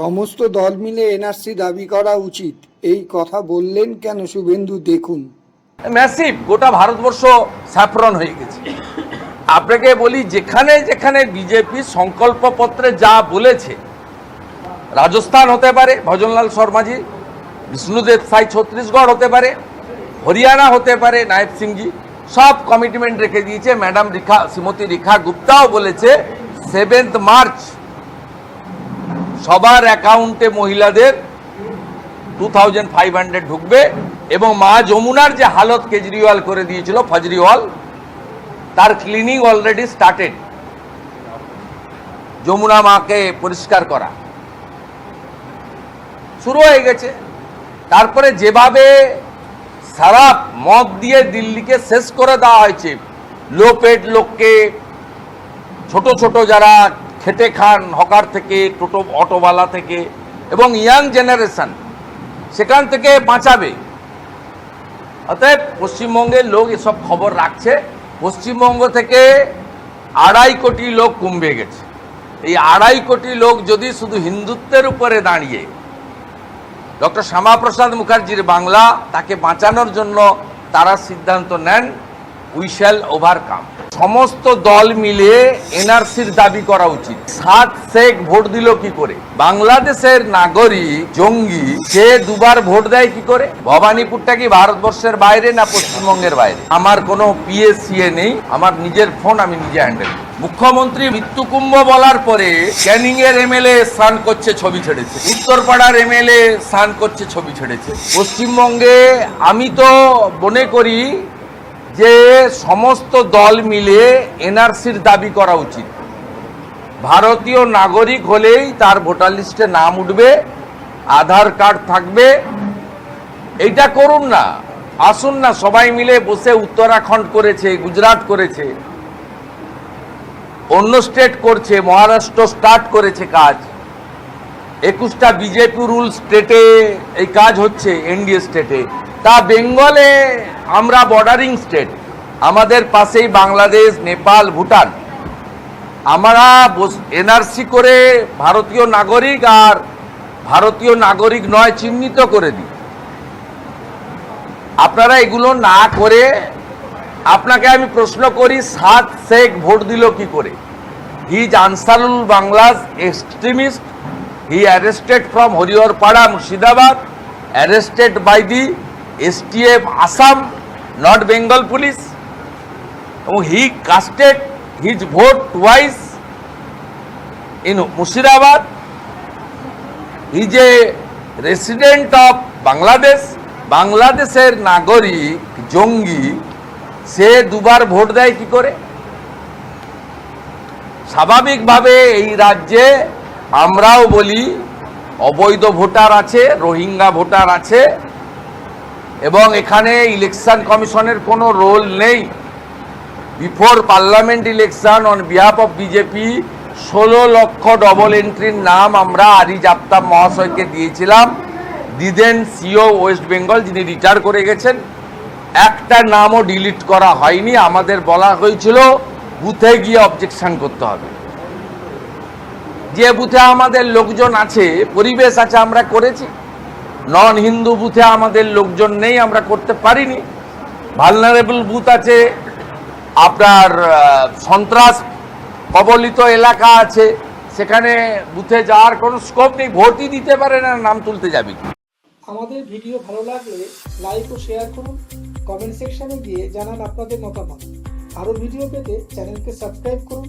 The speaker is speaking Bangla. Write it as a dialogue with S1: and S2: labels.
S1: সমস্ত দল মিলে এনআরসি দাবি করা উচিত। এই কথা বললেন কেন শুভেন্দু? দেখুন।
S2: ম্যাসিভ, গোটা ভারতবর্ষ স্যাফরন হয়ে গেছে। আপনাকে বলি, যেখানে যেখানে বিজেপি সংকল্পপত্রে যা বলেছে, রাজস্থান হতে পারে, ভজনলাল শর্মাজি, বিষ্ণুদেব সাই ছত্তিশগড় হতে পারে, হরিয়ানা হতে পারে, নায়েব সিংজি, সব কমিটমেন্ট রেখে দিয়েছে। ম্যাডাম রেখা, শ্রীমতী রেখা গুপ্তাও বলেছে সেভেন্থ মার্চ সবার অ্যাকাউন্টে মহিলাদের টু থাউজেন্ড ফাইভ হান্ড্রেড ঢুকবে এবং মা যমুনার যে হালত কেজরিওয়াল করে দিয়েছিল ফজরিওয়াল, তার ক্লিনিং অলরেডি স্টার্টেড যমুনা মাকে পরিষ্কার করা। শুরু হয়ে গেছে। তারপরে যেভাবে সারা মদ দিয়ে দিল্লিকে শেষ করে দেওয়া হয়েছে লো পেড লোককে, ছোট ছোট যারা খেটে খান, হকার থেকে, টোটো, অটোওয়ালা থেকে, এবং ইয়াং জেনারেশন, সেখান থেকে বাঁচাবে। অতএব পশ্চিমবঙ্গের লোক এসব খবর রাখছে। পশ্চিমবঙ্গ থেকে আড়াই কোটি লোক কমবে গেছে। এই আড়াই কোটি লোক যদি শুধু হিন্দুত্বের উপরে দাঁড়িয়ে, ডক্টর শ্যামাপ্রসাদ মুখার্জির বাংলা তাকে বাঁচানোর জন্য তারা সিদ্ধান্ত নেন উই শ্যাল ওভারকাম সমস্ত দল মিলে এনআরসির দাবি করা উচিত। সাত শেখ ভোট দিল কি করে? বাংলাদেশের নাগরিক, জঙ্গি, সে দুবার ভোট দেয় কি করে? ভবানীপুরটা কি ভারতবর্ষের বাইরে না পশ্চিমবঙ্গের বাইরে? আমার কোনো পিএসসিএ নেই, আমার নিজের ফোন আমি নিজে হ্যান্ডেল মুখ্যমন্ত্রী মৃত্যুকুম্ভ বলার পরে ক্যানিং এর এমএলএ স্নান করছে, ছবি ছেড়েছে। উত্তরপাড়ার এমএলএ স্নান করছে, ছবি ছেড়েছে। পশ্চিমবঙ্গে আমি তো মনে করি যে সমস্ত দল মিলে এনআরসির দাবি করা উচিত। ভারতীয় নাগরিক হলেই তার ভোটার লিস্টে নাম উঠবে, আধার কার্ড থাকবে। এইটা করুন না, আসুন না, সবাই মিলে বসে উত্তরাখণ্ড করেছে, গুজরাট করেছে। অন্য স্টেট করছে, মহারাষ্ট্র স্টার্ট করেছে কাজ। একুশটা বিজেপি রুল স্টেটে এই কাজ হচ্ছে এনডিএ স্টেটে তা বেঙ্গলে আমরা বর্ডারিং স্টেট আমাদের পাশেই বাংলাদেশ, নেপাল, ভুটান। আমরা এনআরসি করে ভারতীয় নাগরিক আর ভারতীয় নাগরিক নয়, চিহ্নিত করে দিই। আপনারা এগুলো না করে আপনাকে আমি প্রশ্ন করি, সাত শেখ ভোট দিল কি করে? His Ansarul Bangla's extremist he arrested from Hariharpara Murshidabad arrested by the STF Assam north Bengal police এবং he casted his vote twice in Murshidabad is a resident of Bangladesh বাংলাদেশের নাগরিক জঙ্গি সে দুবার ভোট দেয় কি করে? স্বাভাবিকভাবে এই রাজ্যে আমরাও বলি, অবৈধ ভোটার আছে, রোহিঙ্গা ভোটার আছে, এবং এখানে ইলেকশন কমিশনের কোনো রোল নেই। Before parliament election on behalf of BJP ষোলো লক্ষ ডবল এন্ট্রির নাম আমরা আরিজ আফতাব মহাশয়কে দিয়েছিলাম। দিদেন সিও ওয়েস্ট বেঙ্গল যিনি রিটায়ার করে গেছেন, একটা নামও ডিলিট করা হয়নি। আমাদের বলা হয়েছিল, বুথে গিয়ে অবজেকশন করতে হবে। যে বুথে আমাদের লোকজন আছে, পরিবেশ আছে আমরা করেছি। নন হিন্দু বুথে আমাদের লোকজন নেই, আমরা করতে পারিনি। ভালনারেবল বুথ আছে, আপনার সন্ত্রাস কবলিত এলাকা আছে, সেখানে বুথে যাওয়ার কোনো স্কোপ নেই, ভোটই দিতে পারে না, নাম তুলতে যাবি
S3: আমাদের ভিডিও ভালো লাগলে লাইক ও শেয়ার করুন কমেন্ট সেকশনে গিয়ে জানান আপনাদের মতামত। আরও ভিডিও পেতে চ্যানেলকে সাবস্ক্রাইব করুন।